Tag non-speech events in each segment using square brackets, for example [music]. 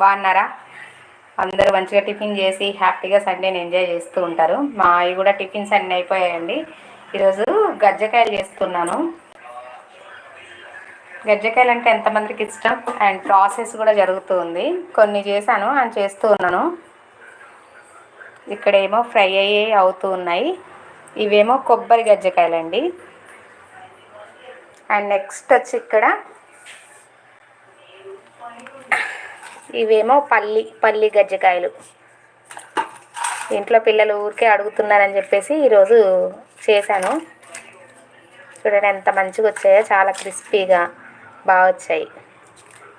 బాగున్నారా? అందరూ మంచిగా టిఫిన్ చేసి హ్యాపీగా సండేని ఎంజాయ్ చేస్తూ ఉంటారు. మా అవి కూడా టిఫిన్స్ అన్నీ అయిపోయాయండి ఈరోజు గజ్జకాయలు చేస్తున్నాను. గజ్జకాయలు అంటే ఎంతమందికి ఇష్టం? అండ్ ప్రాసెస్ కూడా జరుగుతుంది కొన్ని చేశాను అండ్ చేస్తూ ఉన్నాను. ఇక్కడేమో ఫ్రై అయ్యి అవుతూ ఉన్నాయి. ఇవేమో కొబ్బరి గజ్జకాయలండి. అండ్ నెక్స్ట్ వచ్చి ఇక్కడ ఇవేమో పల్లి పల్లి గజ్జకాయలు. ఇంట్లో పిల్లలు ఊరికే అడుగుతున్నారని చెప్పేసి ఈరోజు చేశాను. చూడండి ఎంత మంచిగా వచ్చాయో చాలా క్రిస్పీగా బాగా వచ్చాయి.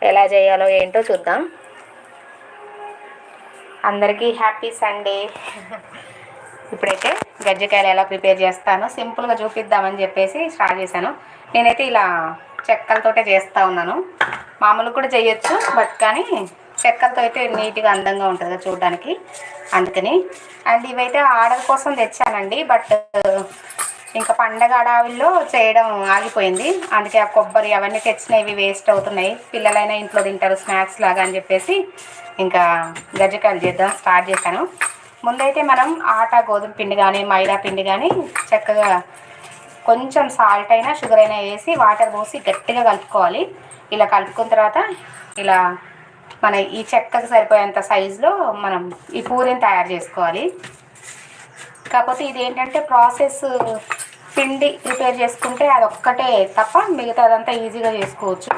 ఎలా చేయాలో ఏంటో చూద్దాం. అందరికీ హ్యాపీ సండే. ఇప్పుడైతే గజ్జికాయలు ఎలా ప్రిపేర్ చేస్తానో సింపుల్గా చూపిద్దామని చెప్పేసి స్టార్ట్ చేశాను. నేనైతే ఇలా చెక్కలతోటే చేస్తూ ఉన్నాను. మామూలు కూడా చేయొచ్చు బట్ కానీ చెక్కలతో అయితే నీట్గా అందంగా ఉంటుంది చూడడానికి. అందుకని. అండ్ ఇవైతే ఆర్డర్ కోసం తెచ్చానండి. బట్ ఇంకా పండగ అడావిల్లో చేయడం ఆగిపోయింది. అందుకే ఆ కొబ్బరి అవన్నీ తెచ్చినవి వేస్ట్ అవుతున్నాయి. పిల్లలైనా ఇంట్లో తింటారు స్నాక్స్ లాగా అని చెప్పేసి ఇంకా గజ్జకాయలు చేద్దాం స్టార్ట్ చేశాను. ముందైతే మనం ఆట గోధుమ పిండి కానీ మైదా పిండి కానీ చక్కగా కొంచెం సాల్ట్ అయినా షుగర్ అయినా వేసి వాటర్ పోసి గట్టిగా కలుపుకోవాలి. ఇలా కలుపుకున్న తర్వాత ఇలా మన ఈ చెక్కకు సరిపోయేంత సైజులో మనం ఈ పూరిని తయారు చేసుకోవాలి. కాకపోతే ఇది ఏంటంటే ప్రాసెస్ పిండి ప్రిపేర్ చేసుకుంటే అది ఒక్కటే తప్ప మిగతాదంతా ఈజీగా చేసుకోవచ్చు.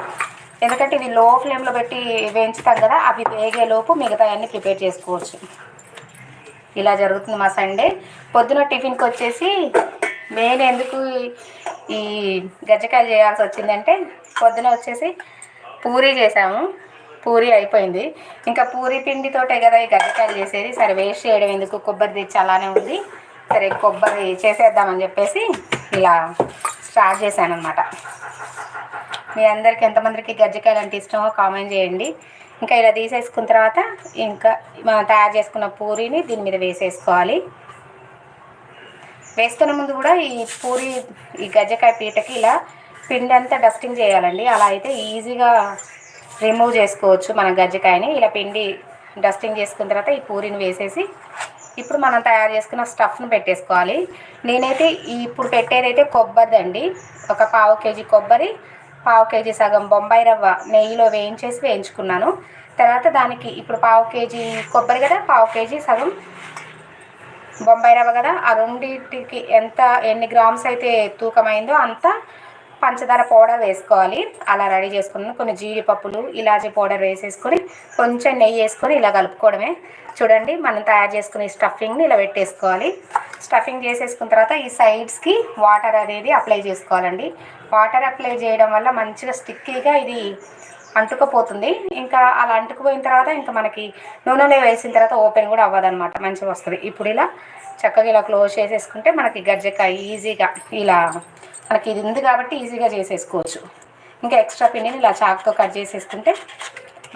ఎందుకంటే ఇది లో ఫ్లేమ్లో పెట్టి వేయించుతాం కదా అవి వేగేలోపు మిగతా అన్నీ ప్రిపేర్ చేసుకోవచ్చు. ఇలా జరుగుతుంది మా సండే పొద్దున టిఫిన్కి వచ్చేసి మెయిన్ ఎందుకు ఈ గజ్జకాయలు చేయాల్సి వచ్చిందంటే పొద్దున వచ్చేసి పూరీ చేసాము. పూరి అయిపోయింది. ఇంకా పూరి పిండితోటే కదా ఈ గజ్జకాయలు చేసేది. సరే వేస్ట్ చేయడం ఎందుకు? కొబ్బరి తెచ్చి అలానే ఉంది. సరే కొబ్బరి చేసేద్దామని చెప్పేసి ఇలా స్టార్ట్ చేశాను అనమాట మీ అందరికి ఎంతమందికి గజ్జకాయలు అంటే ఇష్టమో కామెంట్ చేయండి. ఇంకా ఇలా తీసేసుకున్న తర్వాత ఇంకా మనం తయారు చేసుకున్న పూరీని దీని మీద వేసేసుకోవాలి. వేసుకున్న ముందు కూడా ఈ పూరి ఈ గజ్జకాయ పీటకి ఇలా పిండి అంతా డస్టింగ్ చేయాలండి. అలా అయితే ఈజీగా రిమూవ్ చేసుకోవచ్చు మన గజ్జకాయని. ఇలా పిండి డస్టింగ్ చేసుకున్న తర్వాత ఈ పూరిని వేసేసి ఇప్పుడు మనం తయారు చేసుకున్న స్టఫ్ను పెట్టేసుకోవాలి. నేనైతే ఇప్పుడు పెట్టేదైతే కొబ్బరిదండి ఒక పావు కేజీ కొబ్బరి పావు కేజీ సగం బొంబాయి రవ్వ నెయ్యిలో వేయించేసి వేయించుకున్నాను. తర్వాత దానికి ఇప్పుడు పావు కేజీ కొబ్బరి కదా పావు కేజీ సగం బొంబాయి రవ్వ కదా ఆ రెండింటికి ఎంత ఎన్ని గ్రామ్స్ అయితే తూకమైందో అంత పంచదార పౌడర్ వేసుకోవాలి. అలా రెడీ చేసుకున్నాను. కొన్ని జీడిపప్పులు ఇలాచీ పౌడర్ వేసేసుకొని కొంచెం నెయ్యి వేసుకొని ఇలా కలుపుకోవడమే. చూడండి మనం తయారు చేసుకునే స్టఫింగ్ని ఇలా పెట్టేసుకోవాలి. స్టఫింగ్ చేసేసుకున్న తర్వాత ఈ సైడ్స్కి వాటర్ అనేది అప్లై చేసుకోవాలండి. వాటర్ అప్లై చేయడం వల్ల మంచిగా స్టిక్కీగా ఇది అంటుకుపోతుంది. ఇంకా అలా అంటుకుపోయిన తర్వాత ఇంకా మనకి నూనెలో వేసిన తర్వాత ఓపెన్ కూడా అవ్వదనమాట మంచిగా వస్తుంది. ఇప్పుడు ఇలా చక్కగా ఇలా క్లోజ్ చేసేసుకుంటే మనకి గజ్జకాయ ఈజీగా ఇలా మనకి ఇది ఉంది కాబట్టి ఈజీగా చేసేసుకోవచ్చు. ఇంకా ఎక్స్ట్రా పిండిని ఇలా చాక్తో కట్ చేసేసుకుంటే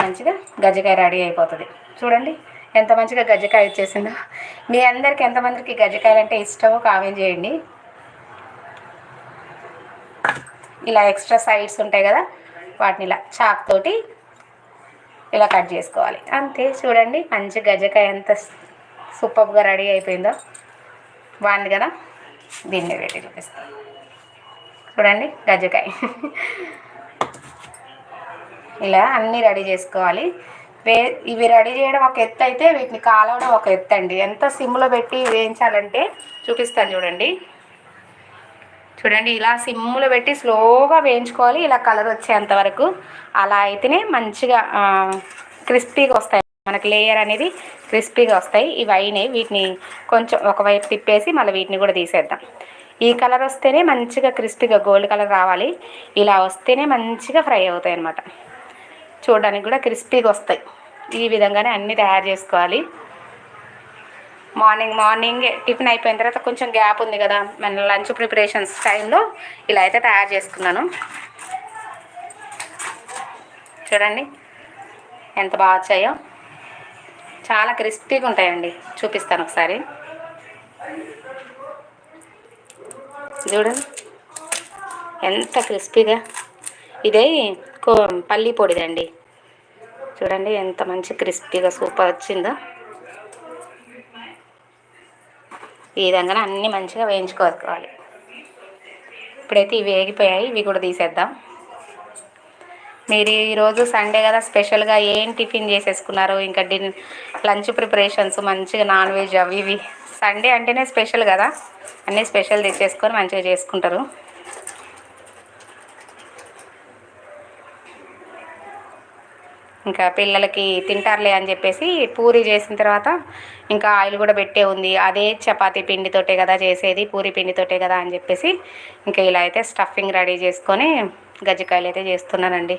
మంచిగా గజ్జకాయ రెడీ అయిపోతుంది. చూడండి ఎంత మంచిగా గజ్జకాయ వచ్చేసిందో. మీ అందరికి ఎంతమందికి గజ్జకాయలు అంటే ఇష్టమో కామెంట్ చేయండి. ఇలా ఎక్స్ట్రా సైడ్స్ ఉంటాయి కదా వాటిని ఇలా చాక్ తోటి ఇలా కట్ చేసుకోవాలి. అంతే చూడండి మంచి గజ్జకాయ ఎంత సూపర్గా రెడీ అయిపోయిందో బాగుంది కదా? దీన్ని పెట్టి చూపిస్తాను చూడండి గజ్జకాయ. ఇలా అన్నీ రెడీ చేసుకోవాలి. వే ఇవి రెడీ చేయడం ఒక ఎత్తు అయితే వీటిని కాలవడం ఒక ఎత్తు అండి. ఎంత సిమ్లో పెట్టి వేయించాలంటే చూపిస్తాను చూడండి. చూడండి ఇలా సిమ్లో పెట్టి స్లోగా వేయించుకోవాలి. ఇలా కలర్ వచ్చేంత వరకు. అలా అయితేనే మంచిగా క్రిస్పీగా వస్తాయి. మనకి లేయర్ అనేది క్రిస్పీగా వస్తాయి. ఇవి అయినాయి. వీటిని కొంచెం ఒకవైపు తిప్పేసి మళ్ళీ వీటిని కూడా తీసేద్దాం. ఈ కలర్ వస్తేనే మంచిగా క్రిస్పీగా గోల్డ్ కలర్ రావాలి. ఇలా వస్తేనే మంచిగా ఫ్రై అవుతాయి అన్నమాట. చూడడానికి కూడా క్రిస్పీగా వస్తాయి. ఈ విధంగానే అన్నీ తయారు చేసుకోవాలి. మార్నింగ్ మార్నింగ్ టిఫిన్ అయిపోయిన తర్వాత కొంచెం గ్యాప్ ఉంది కదా. మన లంచ్ ప్రిపరేషన్స్ టైంలో ఇలా అయితే తయారు చేసుకున్నాను. చూడండి. ఎంత బాగా వచ్చాయో. చాలా క్రిస్పీగా ఉంటాయండి. చూపిస్తాను ఒకసారి. చూడండి. ఎంత క్రిస్పీగా. ఇదే పల్లి పొడిదండి. చూడండి ఎంత మంచి క్రిస్పీగా సూపర్ వచ్చిందో. ఈ విధంగా అన్నీ మంచిగా వేయించుకోవాలి. ఇప్పుడైతే ఇవి వేగిపోయాయి ఇవి కూడా తీసేద్దాం. మీరు ఈరోజు సండే కదా స్పెషల్గా ఏం టిఫిన్ చేసేసుకున్నారు? ఇంకా డిన్ లంచ్ ప్రిపరేషన్స్ మంచిగా నాన్ వెజ్ అవి ఇవి. సండే అంటేనే స్పెషల్ కదా? అన్నీ స్పెషల్ తెచ్చేసుకొని మంచిగా చేసుకుంటారు. ఇంకా పిల్లలకి తింటారులే అని చెప్పేసి పూరి చేసిన తర్వాత ఇంకా ఆయిల్ కూడా పెట్టే ఉంది. అదే చపాతి పిండితోటే కదా చేసేది పూరి పిండితోటే కదా అని చెప్పేసి ఇంకా ఇలా అయితే స్టఫింగ్ రెడీ చేసుకొని గజ్జికాయలు అయితే చేస్తున్నానండి.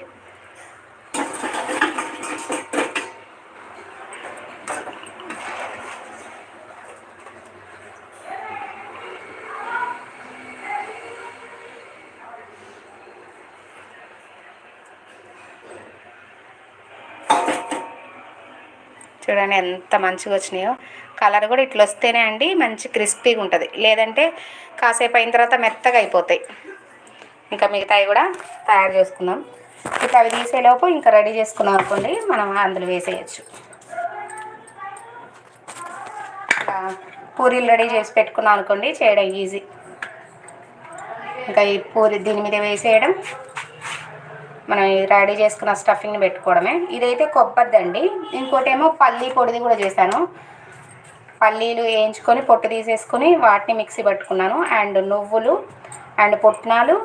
చూడండి ఎంత మంచిగా వచ్చినాయో. కలర్ కూడా ఇట్లా వస్తేనే అండి మంచి క్రిస్పీగా ఉంటుంది. లేదంటే కాసేపు అయిన తర్వాత మెత్తగా అయిపోతాయి. ఇంకా మిగతాయి కూడా తయారు చేసుకుందాం ఇట్లా అవి తీసేలోపు ఇంకా రెడీ చేసుకున్నాం అనుకోండి మనం అందులో వేసేయచ్చు. పూరీలు రెడీ చేసి పెట్టుకున్నాం అనుకోండి చేయడం ఈజీ. ఇంకా ఈ పూరి దీని మీద వేసేయడం మనం రెడీ చేసుకున్న స్టఫింగ్ని పెట్టుకోవడమే. ఇదైతే కొబ్బరిదండి. ఇంకోటి ఏమో పల్లీ పొడిది కూడా చేశాను. పల్లీలు వేయించుకొని పొట్టు తీసేసుకొని వాటిని మిక్సీ పట్టుకున్నాను. అండ్ నువ్వులు అండ్ పుట్నాలు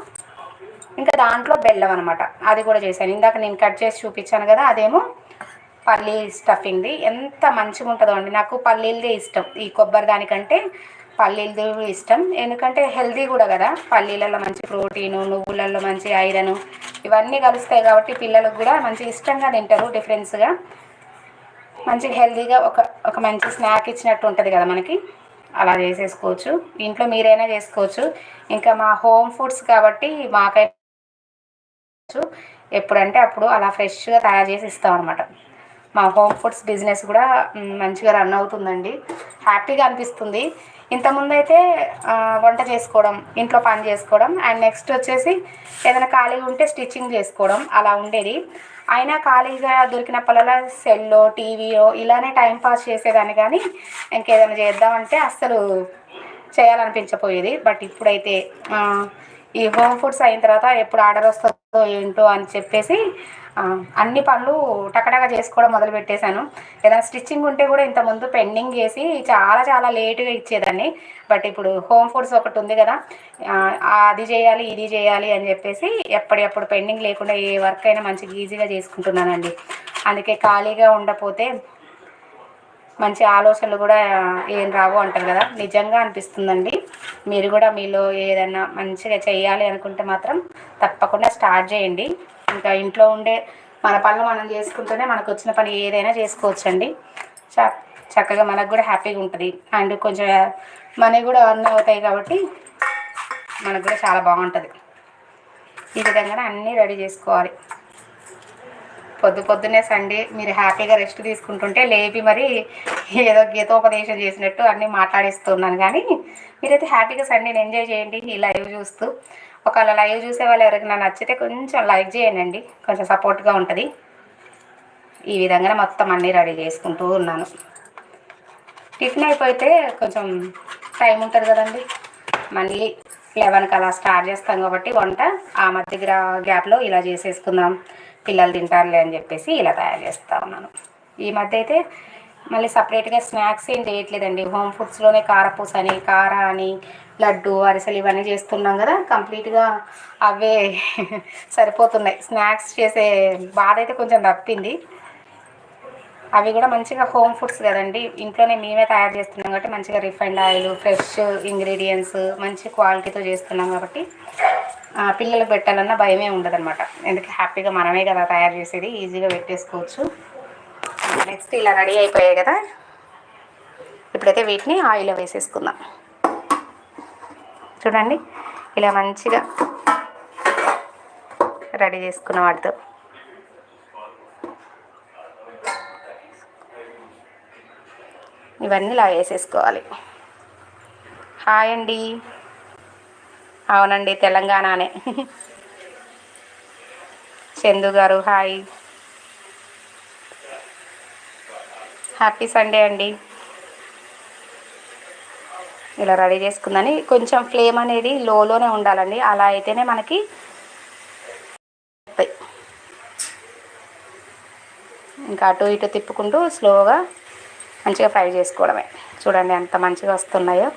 ఇంకా దాంట్లో బెల్లం అనమాట అది కూడా చేశాను. ఇందాక నేను కట్ చేసి చూపించాను కదా అదేమో పల్లీ స్టఫింగ్ది. ఎంత మంచిగా ఉంటుందో అండి. నాకు పల్లీలదే ఇష్టం. ఈ కొబ్బరి దానికంటే పల్లీలది ఇష్టం. ఎందుకంటే హెల్దీ కూడా కదా. పల్లీలలో మంచి ప్రోటీను నువ్వులలో మంచి ఐరన్ ఇవన్నీ కలుస్తాయి కాబట్టి పిల్లలకు కూడా మంచి ఇష్టంగా తింటారు డిఫరెన్స్గా. మంచి హెల్దీగా ఒక ఒక మంచి స్నాక్ ఇచ్చినట్టు ఉంటుంది కదా మనకి. అలా చేసేసుకోవచ్చు. ఇంట్లో మీరైనా చేసుకోవచ్చు. ఇంకా మా హోమ్ ఫుడ్స్ కాబట్టి మాకైతే ఎప్పుడంటే అప్పుడు అలా ఫ్రెష్గా తయారు చేసి ఇస్తాం అనమాట మా హోమ్ ఫుడ్స్ బిజినెస్ కూడా మంచిగా రన్ అవుతుందండి. హ్యాపీగా అనిపిస్తుంది. ఇంతకుముందు అయితే వంట చేసుకోవడం ఇంట్లో పని చేసుకోవడం అండ్ నెక్స్ట్ వచ్చేసి ఏదైనా ఖాళీగా ఉంటే స్టిచ్చింగ్ చేసుకోవడం అలా ఉండేది. అయినా ఖాళీగా దొరికినప్పుడల్లా సెల్లో టీవీలో ఇలానే టైం పాస్ చేసేదాన్ని కానీ ఇంకేదైనా చేద్దామంటే అస్సలు చేయాలనిపించపోయేది. బట్ ఇప్పుడైతే ఈ హోమ్ ఫుడ్స్ అయిన తర్వాత ఎప్పుడు ఆర్డర్ వస్తుందో ఏంటో అని చెప్పేసి అన్ని పనులు టకటగా చేసుకోవడం మొదలు పెట్టేశాను. ఏదైనా స్టిచ్చింగ్ ఉంటే కూడా ఇంతకుముందు పెండింగ్ చేసి చాలా చాలా లేటుగా ఇచ్చేదాన్ని. బట్ ఇప్పుడు హోమ్ ఫుడ్స్ ఒకటి ఉంది కదా అది చేయాలి ఇది చేయాలి అని చెప్పేసి ఎప్పటికప్పుడు పెండింగ్ లేకుండా ఏ వర్క్ అయినా మంచిగా ఈజీగా చేసుకుంటున్నానండి. అందుకే ఖాళీగా ఉండపోతే మంచి ఆలోచనలు కూడా ఏం రావు అంటారు కదా. నిజంగా అనిపిస్తుందండి. మీరు కూడా మీలో ఏదైనా మంచిగా చేయాలి అనుకుంటే మాత్రం తప్పకుండా స్టార్ట్ చేయండి. ఇంకా ఇంట్లో ఉండే మన పనులు మనం చేసుకుంటూనే మనకు వచ్చిన పని ఏదైనా చేసుకోవచ్చండి. చ చక్కగా మనకు కూడా హ్యాపీగా ఉంటుంది. అండ్ కొంచెం మనీ కూడా అర్న్ అవుతాయి కాబట్టి మనకు కూడా చాలా బాగుంటుంది. ఈ విధంగా అన్నీ రెడీ చేసుకోవాలి. పొద్దు పొద్దున్నే సండే మీరు హ్యాపీగా రెస్ట్ తీసుకుంటుంటే లేపి మరి ఏదో గీతోపదేశం చేసినట్టు అన్నీ మాట్లాడిస్తున్నాను. కానీ మీరైతే హ్యాపీగా సండేని ఎంజాయ్ చేయండి ఈ లైవ్ చూస్తూ. ఒకవేళ లైవ్ చూసే వాళ్ళు ఎవరికైనా నచ్చితే కొంచెం లైక్ చేయండి కొంచెం సపోర్ట్గా ఉంటుంది. ఈ విధంగా మొత్తం అన్నీ రెడీ చేసుకుంటూ ఉన్నాను. టిఫిన్ అయిపోతే కొంచెం టైం ఉంటుంది కదండి. మళ్ళీ లెవెన్కి అలా స్టార్ట్ చేస్తాం కాబట్టి వంట ఆ మధ్య గ్యాప్లో ఇలా చేసేసుకుందాం. పిల్లలు తింటారులే అని చెప్పేసి ఇలా తయారు చేస్తూ ఉన్నాను. ఈ మధ్య అయితే మళ్ళీ సపరేట్గా స్నాక్స్ ఏం చేయట్లేదండి. హోమ్ ఫుడ్స్లోనే కారపూస అని కార అని లడ్డు అరిసెలు ఇవన్నీ చేస్తున్నాం కదా. కంప్లీట్గా అవే [laughs] సరిపోతున్నాయి. స్నాక్స్ చేసే బాధ అయితే కొంచెం తప్పింది. అవి కూడా మంచిగా హోమ్ ఫుడ్స్ కదండి. ఇంట్లోనే మేమే తయారు చేస్తున్నాం కాబట్టి మంచిగా రిఫైండ్ ఆయిల్ ఫ్రెష్ ఇంగ్రీడియంట్స్ మంచి క్వాలిటీతో చేస్తున్నాం కాబట్టి పిల్లలకు పెట్టాలన్న భయమే ఉండదన్నమాట. ఎందుకంటే హ్యాపీగా మనమే కదా తయారు చేసేది ఈజీగా పెట్టేసుకోవచ్చు. నెక్స్ట్ ఇలా రెడీ అయిపోయాయి కదా. ఇప్పుడైతే వీటిని ఆయిల్లో వేసేసుకుందాం. చూడండి ఇలా మంచిగా రెడీ చేసుకున్న వాటితో. ఇవన్నీ ఇలా వేసేసుకోవాలి. హాయ్ అండి. అవునండి తెలంగాణనే. చందు గారు హాయ్. హ్యాపీ సండే అండి. ఇలా రెడీ చేసుకుందని కొంచెం ఫ్లేమ్ అనేది లోలోనే ఉండాలండి. అలా అయితేనే మనకి ఇంకా అటు ఇటు తిప్పుకుంటూ స్లోగా మంచిగా ఫ్రై చేసుకోవడమే. చూడండి ఎంత మంచిగా వస్తున్నాయో.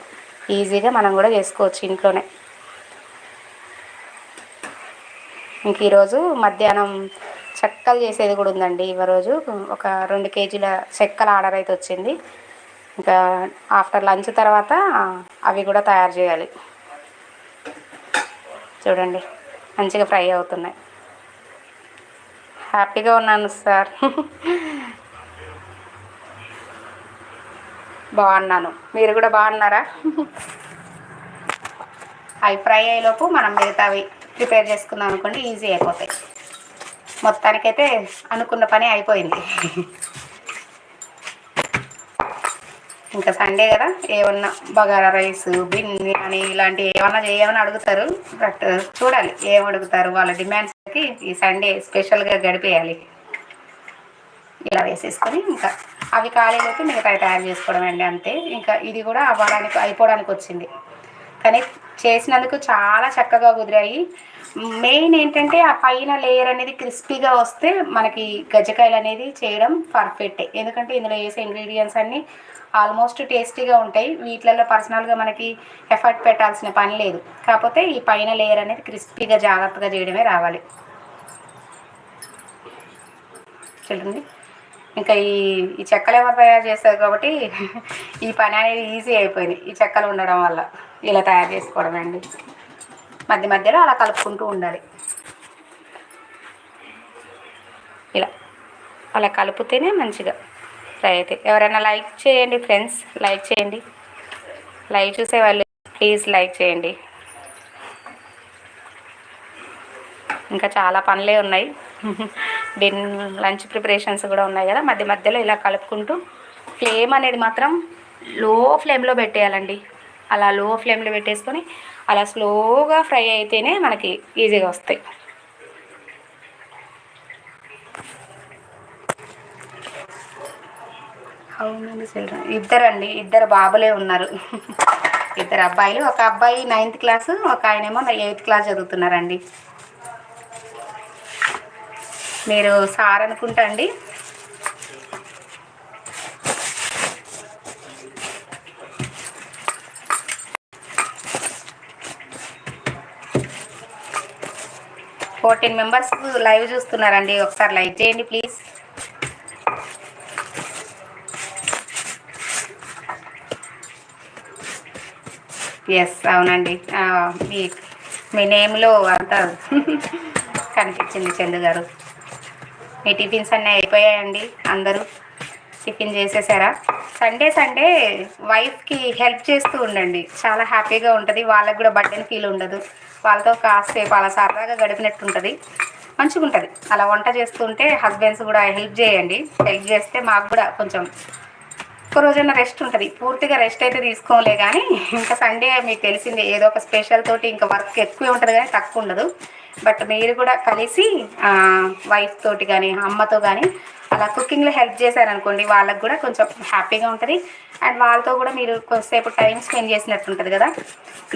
ఈజీగా మనం కూడా చేసుకోవచ్చు ఇంట్లోనే. ఇంక ఈరోజు మధ్యాహ్నం చెక్కలు చేసేది కూడా ఉందండి. ఈరోజు ఒక రెండు కేజీల చెక్కల ఆర్డర్ అయితే వచ్చింది. ఇంకా ఆఫ్టర్ లంచ్ తర్వాత అవి కూడా తయారు చేయాలి. చూడండి మంచిగా ఫ్రై అవుతున్నాయి. హ్యాపీగా ఉన్నాను సార్. బాగున్నాను. మీరు కూడా బాగున్నారా? అవి ఫ్రై అయ్యేలోపు మనం మిగతావి ప్రిపేర్ చేసుకుందాం అనుకోండి ఈజీ అయిపోతాయి. మొత్తానికైతే అనుకున్న పని అయిపోయింది. ఇంకా సండే కదా ఏమన్నా బగారా రైస్ బిర్యానీ ఇలాంటివి ఏమన్నా చేయమని అడుగుతారు. బట్ చూడాలి ఏం అడుగుతారు వాళ్ళ డిమాండ్స్కి ఈ సండే స్పెషల్గా గడిపేయాలి. ఇలా వేసేసుకొని ఇంకా అవి ఖాళీలోకి మిగతా తయారు చేసుకోవడం అండి అంతే. ఇంకా ఇది కూడా అవ్వడానికి అయిపోవడానికి వచ్చింది. కానీ చేసినందుకు చాలా చక్కగా కుదిరాయి. మెయిన్ ఏంటంటే ఆ పైన లేయర్ అనేది క్రిస్పీగా వస్తే మనకి గజ్జకాయలు అనేది చేయడం పర్ఫెక్ట్ ఎందుకంటే ఇందులో వేసే ఇంగ్రీడియంట్స్ అన్నీ ఆల్మోస్ట్ టేస్టీగా ఉంటాయి. వీటిలలో పర్సనల్గా మనకి ఎఫర్ట్ పెట్టాల్సిన పని లేదు. కాకపోతే ఈ పైన లేయర్ అనేది క్రిస్పీగా జాగ్రత్తగా చేయడమే రావాలి. చూడండి ఇంకా ఈ ఈ చెక్కలు ఎవరు తయారు చేస్తారు కాబట్టి ఈ పని అనేది ఈజీ అయిపోయింది. ఈ చెక్కలు ఉండడం వల్ల ఇలా తయారు చేసుకోవడం అండి. మధ్య మధ్యలో అలా కలుపుకుంటూ ఉండాలి. ఇలా అలా కలిపితేనే మంచిగా ఫ్రై అయితే. ఎవరైనా లైక్ చేయండి ఫ్రెండ్స్ లైక్ చేయండి. లైక్ చూసే వాళ్ళు ప్లీజ్ లైక్ చేయండి. ఇంకా చాలా పనులే ఉన్నాయి. డిన్ లంచ్ ప్రిపరేషన్స్ కూడా ఉన్నాయి కదా. మధ్య మధ్యలో ఇలా కలుపుకుంటూ ఫ్లేమ్ అనేది మాత్రం లో ఫ్లేమ్లో పెట్టేయాలండి. అలా లో ఫ్లేమ్లో పెట్టేసుకొని అలా స్లోగా ఫ్రై అయితేనే మనకి ఈజీగా వస్తాయి. అవునండి చిల్డ్రన్ ఇద్దరండి. ఇద్దరు బాబులే ఉన్నారు. ఇద్దరు అబ్బాయిలు. ఒక అబ్బాయి నైన్త్ క్లాసు ఒక ఆయనేమో ఎయిత్ క్లాస్ చదువుతున్నారండి. మీరు సార్ అనుకుంటా అండి ఫోర్టీన్ మెంబర్స్ లైవ్ చూస్తున్నారండి. ఒకసారి లైక్ చేయండి ప్లీజ్. ఎస్ అవునండి. మీ మీ నేమ్లో అంతా [laughs] కనిపించింది చందు గారు. మీ టిఫిన్స్ అన్నీ అయిపోయాయండి. అందరూ టిఫిన్ చేసేసారా? సండే సండే వైఫ్కి హెల్ప్ చేస్తూ ఉండండి. చాలా హ్యాపీగా ఉంటుంది. వాళ్ళకి కూడా బర్త్డేని ఫీల్ ఉండదు. వాళ్ళతో కాసేపు అలా సరదాగా గడిపినట్టు ఉంటుంది మంచిగా ఉంటుంది అలా వంట చేస్తుంటే హస్బెండ్స్ కూడా హెల్ప్ చేయండి. హెల్ప్ చేస్తే మాకు కూడా కొంచెం ఒక్క రోజైనా రెస్ట్ ఉంటుంది. పూర్తిగా రెస్ట్ అయితే తీసుకోలే కానీ ఇంకా సండే మీకు తెలిసిందే ఏదో ఒక స్పెషల్ తోటి ఇంకా వర్క్ ఎక్కువ ఉంటుంది కానీ తక్కువ ఉండదు. బట్ మీరు కూడా కలిసి వైఫ్ తోటి కానీ అమ్మతో కానీ అలా కుకింగ్లో హెల్ప్ చేశారనుకోండి వాళ్ళకి కూడా కొంచెం హ్యాపీగా ఉంటుంది. అండ్ వాళ్ళతో కూడా మీరు కొంతసేపు టైం స్పెండ్ చేసినట్టు ఉంటుంది కదా.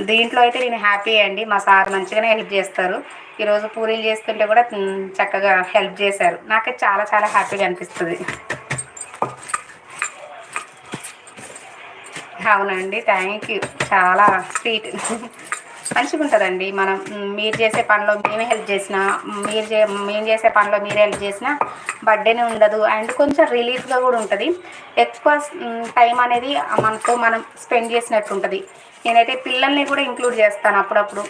దీంట్లో అయితే నేను హ్యాపీ అండి. మా సార్ మంచిగానే హెల్ప్ చేస్తారు. ఈరోజు పూరీలు చేస్తుంటే కూడా చక్కగా హెల్ప్ చేశారు. నాకైతే చాలా చాలా హ్యాపీగా అనిపిస్తుంది. అవునండి. థ్యాంక్ యూ చాలా స్వీట్ మంచిగా ఉంటుందండి మనం మీరు చేసే పనిలో మేమే హెల్ప్ చేసినా మీరు చే మేము చేసే పనిలో మీరు హెల్ప్ చేసినా బర్త్డేనే ఉండదు. అండ్ కొంచెం రిలీఫ్గా కూడా ఉంటుంది. ఎక్కువ టైం అనేది మనతో మనం స్పెండ్ చేసినట్టు ఉంటుంది. నేనైతే పిల్లల్ని కూడా ఇంక్లూడ్ చేస్తాను అప్పుడప్పుడు.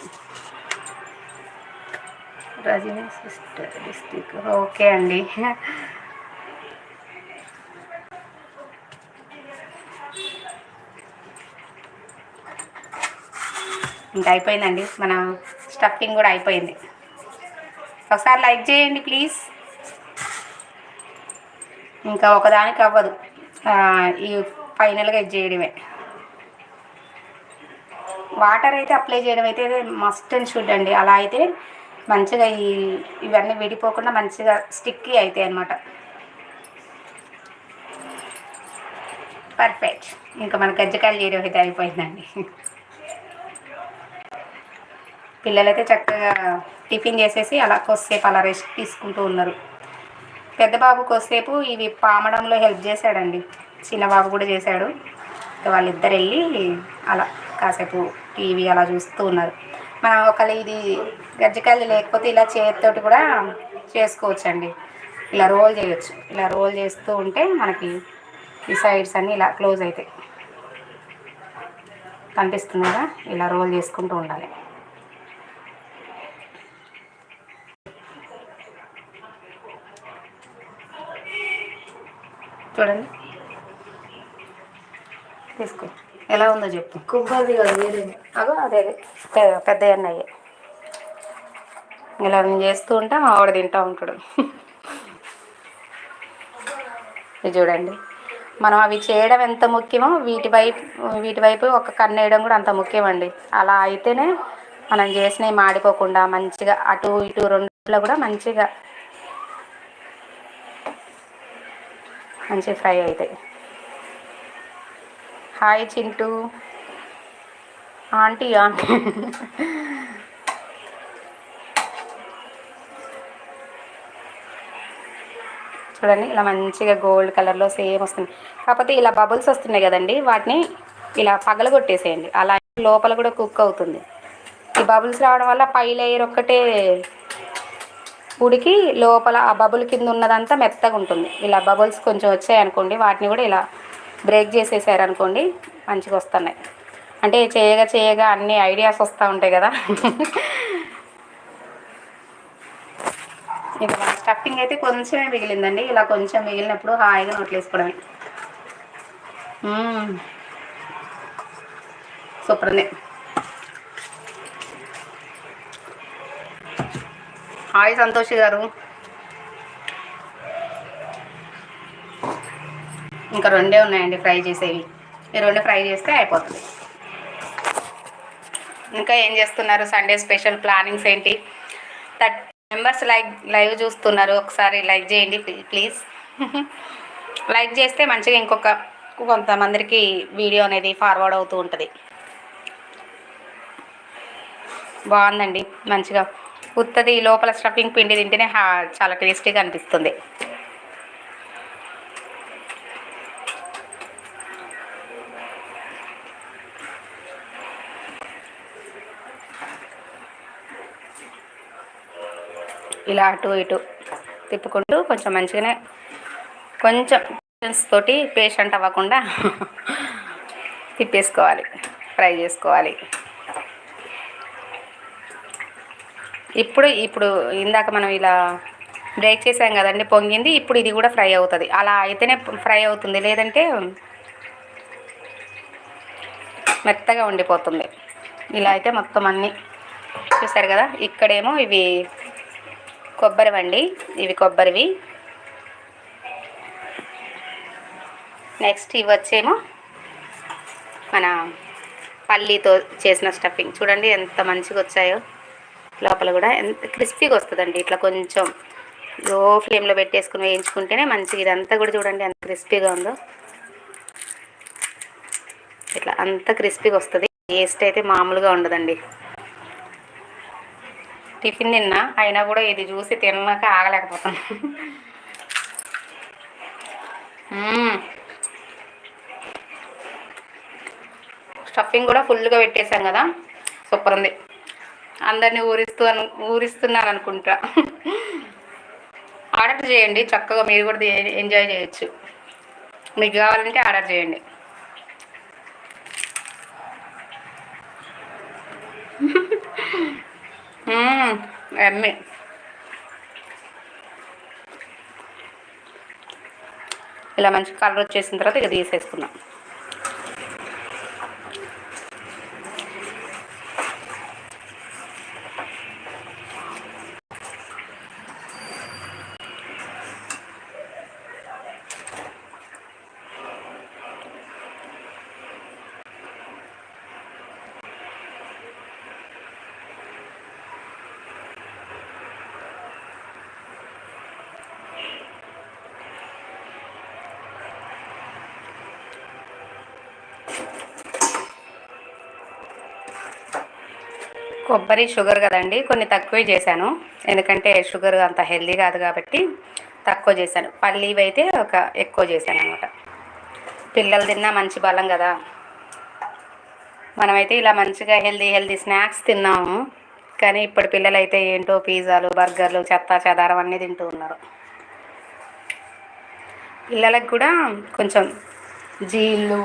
రజనీ సిస్టర్ డిస్టిక్ ఓకే అండి. ఇంకా అయిపోయిందండి. మన స్టఫింగ్ కూడా అయిపోయింది. ఒకసారి లైక్ చేయండి ప్లీజ్ ఇంకా ఒకదానికి అవ్వదు. ఈ ఫైనల్గా ఇది చేయడమే. వాటర్ అయితే అప్లై చేయడం అయితే మస్ట్ అండ్ షుడ్ అండి. అలా అయితే మంచిగా ఈ ఇవన్నీ విడిపోకుండా మంచిగా స్టిక్కీ అవుతాయి అన్నమాట. పర్ఫెక్ట్ ఇంకా మన గజ్జకాయలు చేయడం అయితే అయిపోయిందండి. పిల్లలైతే చక్కగా టిఫిన్ చేసేసి అలా కొద్దిసేపు అలా రెస్ట్ తీసుకుంటూ ఉన్నారు. పెద్ద బాబు కొద్దిసేపు ఇవి పామడంలో హెల్ప్ చేశాడండి. చిన్న బాబు కూడా చేశాడు. వాళ్ళిద్దరు వెళ్ళి అలా కాసేపు టీవీ అలా చూస్తూ ఉన్నారు. మనం ఒకళ్ళు ఇది గజ్జికాయలు లేకపోతే ఇలా చేతితోటి కూడా చేసుకోవచ్చండి. ఇలా రోల్ చేయొచ్చు. ఇలా రోల్ చేస్తూ ఉంటే మనకి ఈ సైడ్స్ అన్నీ ఇలా క్లోజ్ అవుతాయి కనిపిస్తుందా ఇలా రోల్ చేసుకుంటూ ఉండాలి. చూడండి. తీసుకో. ఎలా ఉందో చెప్పు. కొబ్బరిది కదా వేరే అగో అదే పెద్ద అన్నయ్య. ఇలా నేను చేస్తూ ఉంటే మా వాడు తింటూ ఉంటాడు. ఇది చూడండి. మనం అవి చేయడం ఎంత ముఖ్యమో వీటి వైపు వీటి వైపు ఒక కన్ను వేయడం కూడా అంత ముఖ్యమండి. అలా అయితేనే మనం చేసినవి మాడిపోకుండా మంచిగా అటు ఇటు రెండులో కూడా మంచిగా మంచి ఫ్రై అవుతాయి. హాయ్ చింటూ. Aunty aunty. చూడండి ఇలా మంచిగా గోల్డ్ కలర్లో సేమ్ వస్తుంది. కాకపోతే ఇలా బబుల్స్ వస్తున్నాయి కదండి వాటిని ఇలా పగలగొట్టేసేయండి. అలా లోపల కూడా కుక్ అవుతుంది. ఈ బబుల్స్ రావడం వల్ల పై లేయర్ ఒక్కటే ఉడికి లోపల ఆ బబుల్ కింద ఉన్నదంతా మెత్తగా ఉంటుంది. ఇలా బబుల్స్ కొంచెం వచ్చాయనుకోండి వాటిని కూడా ఇలా బ్రేక్ చేసేసారనుకోండి మంచిగా వస్తున్నాయి. అంటే చేయగా చేయగా అన్ని ఐడియాస్ వస్తూ ఉంటాయి కదా. ఇక మన స్టఫింగ్ అయితే కొంచెమే మిగిలిందండి. ఇలా కొంచెం మిగిలినప్పుడు హాయిగా నోట్లు వేసుకోవడమే. సూపర్ ఉంది. హాయ్ సంతోష్ గారు. ఇంకా రెండే ఉన్నాయండి ఫ్రై చేసేవి. ఈ రెండు ఫ్రై చేస్తే అయిపోతుంది. ఇంకా ఏం చేస్తున్నారు? సండే స్పెషల్ ప్లానింగ్స్ ఏంటి? థర్టీ మెంబర్స్ లైక్ లైవ్ చూస్తున్నారు. ఒకసారి లైక్ చేయండి ప్లీజ్. [laughs] లైక్ చేస్తే మంచిగా ఇంకొక కొంతమందికి వీడియో అనేది ఫార్వర్డ్ అవుతూ ఉంటుంది. బాగుందండి. మంచిగా ఉత్తది లోపల స్టఫింగ్ పిండి తింటేనే చాలా టేస్టీగా అనిపిస్తుంది. ఇలా అటు ఇటు తిప్పుకుంటూ కొంచెం మంచిగానే కొంచెం patience తోటి పేషెంట్ అవ్వకుండా [laughs] తిప్పేసుకోవాలి ఫ్రై చేసుకోవాలి. ఇప్పుడు ఇప్పుడు ఇందాక మనం ఇలా బ్రేక్ చేసాం కదండి పొంగింది ఇప్పుడు ఇది కూడా ఫ్రై అవుతుంది. అలా అయితేనే ఫ్రై అవుతుంది లేదంటే మెత్తగా ఉండిపోతుంది. ఇలా అయితే మొత్తం అన్నీ చూసారు కదా ఇక్కడేమో ఇవి కొబ్బరివండి ఇవి కొబ్బరివి. నెక్స్ట్ ఇవి వచ్చేమో మన పల్లీతో చేసిన స్టఫింగ్ చూడండి ఎంత మంచిగా వచ్చాయో. లోపల కూడా ఎంత క్రిస్పీగా వస్తుందండి. ఇట్లా కొంచెం లో ఫ్లేమ్లో పెట్టేసుకుని వేయించుకుంటేనే మంచిగా ఇదంతా కూడా చూడండి ఎంత క్రిస్పీగా ఉందో. ఇట్లా అంత క్రిస్పీగా వస్తుంది. టేస్ట్ అయితే మామూలుగా ఉండదండి. టిఫిన్ తిన్నా అయినా కూడా ఇది చూసి తిన్నాక ఆగలేకపోతాను. స్టఫింగ్ కూడా ఫుల్గా పెట్టేశాం కదా. సూపర్ ఉంది. అందరినీ ఊరిస్తూ అను ఊరిస్తున్నారు అనుకుంటా ఆర్డర్ చేయండి చక్కగా మీరు కూడా ఎంజాయ్ చేయొచ్చు. మీకు కావాలంటే ఆర్డర్ చేయండి. ఎమ్మె. ఇలా మంచి కలర్ వచ్చేసిన తర్వాత ఇక తీసేసుకున్నాం కొబ్బరి షుగర్ కదండి. కొన్ని తక్కువే చేశాను. ఎందుకంటే షుగర్ అంత హెల్దీ కాదు కాబట్టి తక్కువ చేశాను. పల్లీవి అయితే ఒక ఎక్కువ చేశాను అనమాట పిల్లలు తిన్నా మంచి బలం కదా. మనమైతే ఇలా మంచిగా హెల్దీ హెల్దీ స్నాక్స్ తిన్నాము. కానీ ఇప్పుడు పిల్లలు అయితే ఏంటో పిజ్జాలు బర్గర్లు చెత్త చెదారం అన్నీ తింటూ ఉన్నారు. పిల్లలకు కూడా కొంచెం జీళ్ళు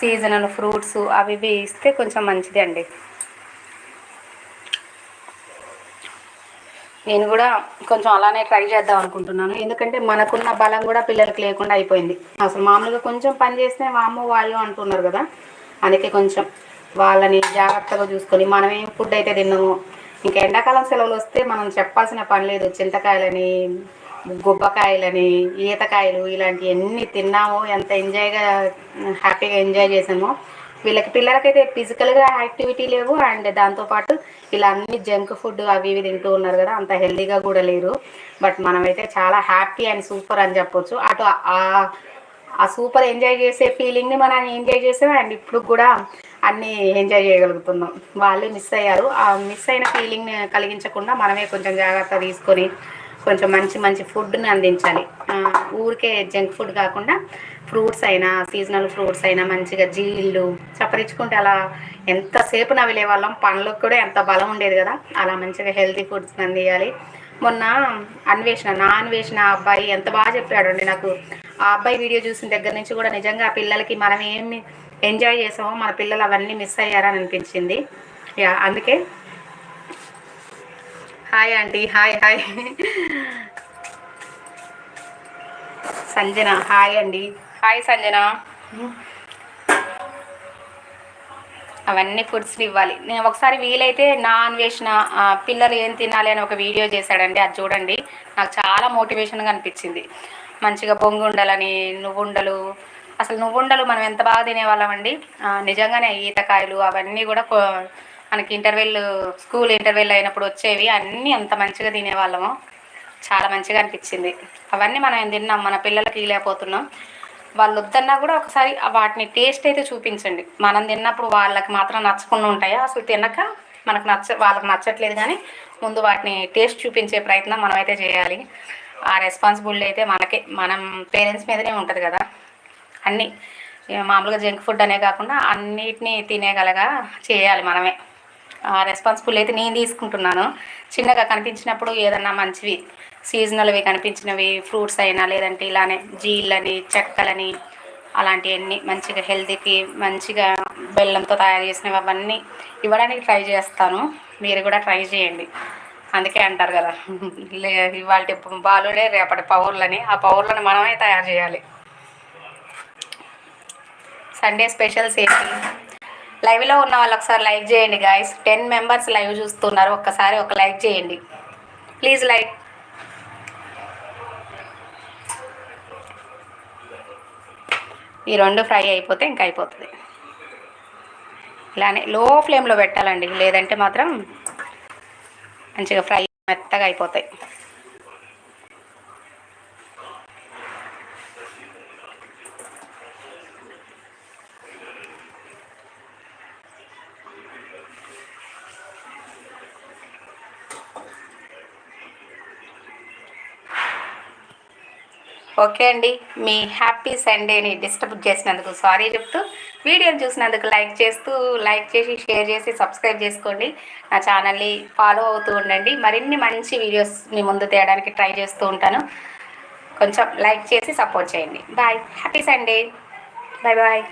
సీజనల్ ఫ్రూట్స్ అవి ఇవి ఇస్తే కొంచెం మంచిది అండి. నేను కూడా కొంచెం అలానే ట్రై చేద్దాం అనుకుంటున్నాను. ఎందుకంటే మనకున్న బలం కూడా పిల్లలకి లేకుండా అయిపోయింది. అసలు మామూలుగా కొంచెం పని చేస్తే వాము వాయు అంటున్నారు కదా. అందుకే కొంచెం వాళ్ళని జాగ్రత్తగా చూసుకొని మనం ఏం ఫుడ్ అయితే తిన్నామో ఇంకా ఎండాకాలం సెలవులు వస్తే మనం చెప్పాల్సిన పని లేదు. చింతకాయలని గుబ్బకాయలని ఈతకాయలు ఇలాంటివన్నీ తిన్నామో ఎంత ఎంజాయ్గా హ్యాపీగా ఎంజాయ్ చేసామో వీళ్ళకి పిల్లలకైతే ఫిజికల్గా యాక్టివిటీ లేవు అండ్ దాంతోపాటు ఇలా అన్ని జంక్ ఫుడ్ అవి ఇవి తింటూ ఉన్నారు కదా అంత హెల్దీగా కూడా లేరు. బట్ మనమైతే చాలా హ్యాపీ అండ్ సూపర్ అని చెప్పొచ్చు. అటు ఆ సూపర్ ఎంజాయ్ చేసే ఫీలింగ్ని మనం ఎంజాయ్ చేసాం అండ్ ఇప్పుడు కూడా అన్నీ ఎంజాయ్ చేయగలుగుతున్నాం. వాళ్ళు మిస్ అయ్యారు. ఆ మిస్ అయిన ఫీలింగ్ని కలిగించకుండా మనమే కొంచెం జాగ్రత్త తీసుకొని కొంచెం మంచి మంచి ఫుడ్ని అందించాలి. ఊరికే జంక్ ఫుడ్ కాకుండా ఫ్రూట్స్ అయినా సీజనల్ ఫ్రూట్స్ అయినా మంచిగా జీళ్ళు చప్పరించుకుంటే అలా ఎంతసేపు నవిలే వాళ్ళం పండ్లకు కూడా ఎంత బలం ఉండేది కదా. అలా మంచిగా హెల్తీ ఫుడ్స్ అందియాలి. మొన్న అన్వేషణ నా అన్వేషణ అబ్బాయి ఎంత బాగా చెప్పాడు అండి నాకు ఆ అబ్బాయి వీడియో చూసిన దగ్గర నుంచి కూడా నిజంగా ఆ పిల్లలకి మనం ఏమి ఎంజాయ్ చేసామో మన పిల్లలు అవన్నీ మిస్ అయ్యారని అనిపించింది. యా అందుకే hi aunty hi hi Sanjana hi అండి హాయ్ సంజన. అవన్నీ ఫుడ్స్ని ఇవ్వాలి. నేను ఒకసారి వీలైతే నా అన్వేషణ పిల్లలు ఏం తినాలి అని ఒక వీడియో చేశాడండి. అది చూడండి. నాకు చాలా మోటివేషన్గా అనిపించింది. మంచిగా బొంగుండలని నువ్వుండలు అసలు నువ్వుండలు మనం ఎంత బాగా తినేవాళ్ళం అండి? నిజంగానే ఈతకాయలు అవన్నీ కూడా మనకి ఇంటర్వెల్ స్కూల్ ఇంటర్వెల్ అయినప్పుడు వచ్చేవి అన్నీ అంత మంచిగా తినేవాళ్ళము. చాలా మంచిగా అనిపించింది. అవన్నీ మనం తిన్నాం మన పిల్లలకి లేకపోతున్నాం వాళ్ళు వద్దన్నా కూడా ఒకసారి వాటిని టేస్ట్ అయితే చూపించండి. మనం తిన్నప్పుడు వాళ్ళకి మాత్రం నచ్చకుండా ఉంటాయా? అసలు తినక మనకు నచ్చ వాళ్ళకి నచ్చట్లేదు కానీ ముందు వాటిని టేస్ట్ చూపించే ప్రయత్నం మనమైతే చేయాలి. ఆ రెస్పాన్సిబిలిటీ అయితే మనకే మనం పేరెంట్స్ మీదనే ఉంటుంది కదా. అన్నీ మామూలుగా జంక్ ఫుడ్ అనే కాకుండా అన్నిటినీ తినేగలగా చేయాలి మనమే. రెస్పాన్సిబుల్ అయితే నేను తీసుకుంటున్నాను. చిన్నగా కనిపించినప్పుడు ఏదన్నా మంచివి సీజనల్వి కనిపించినవి ఫ్రూట్స్ అయినా లేదంటే ఇలానే జీళ్ళని చెక్కలని అలాంటివన్నీ మంచిగా హెల్తీకి మంచిగా బెల్లంతో తయారు చేసినవి అవన్నీ ఇవ్వడానికి ట్రై చేస్తాను. మీరు కూడా ట్రై చేయండి. అందుకే అంటారు కదా ఇవాళ బాలుడే రేపటి పౌర్లని. ఆ పౌర్లను మనమే తయారు చేయాలి. సండే స్పెషల్స్ ఏంటి? లైవ్లో ఉన్న వాళ్ళు ఒకసారి లైక్ చేయండి గాయస్ టెన్ మెంబర్స్ లైవ్ చూస్తున్నారు. ఒక్కసారి ఒక లైక్ చేయండి. ప్లీజ్ లైక్ ఈ రెండు ఫ్రై అయిపోతే ఇంకా అయిపోతుంది. ఇలానే లో ఫ్లేమ్లో పెట్టాలండి. లేదంటే మాత్రం మంచిగా ఫ్రై మెత్తగా అయిపోతాయి. ఓకే అండి. మీ హ్యాపీ సండేని డిస్టర్బ్ చేసినందుకు సారీ చెప్తూ వీడియోని చూసినందుకు లైక్ చేస్తూ లైక్ చేసి షేర్ చేసి సబ్స్క్రైబ్ చేసుకోండి. నా ఛానల్ని ఫాలో అవుతూ ఉండండి. మరిన్ని మంచి వీడియోస్ మీ ముందు తేయడానికి ట్రై చేస్తూ ఉంటాను. కొంచెం లైక్ చేసి సపోర్ట్ చేయండి. Bye. Happy Sunday. Bye bye.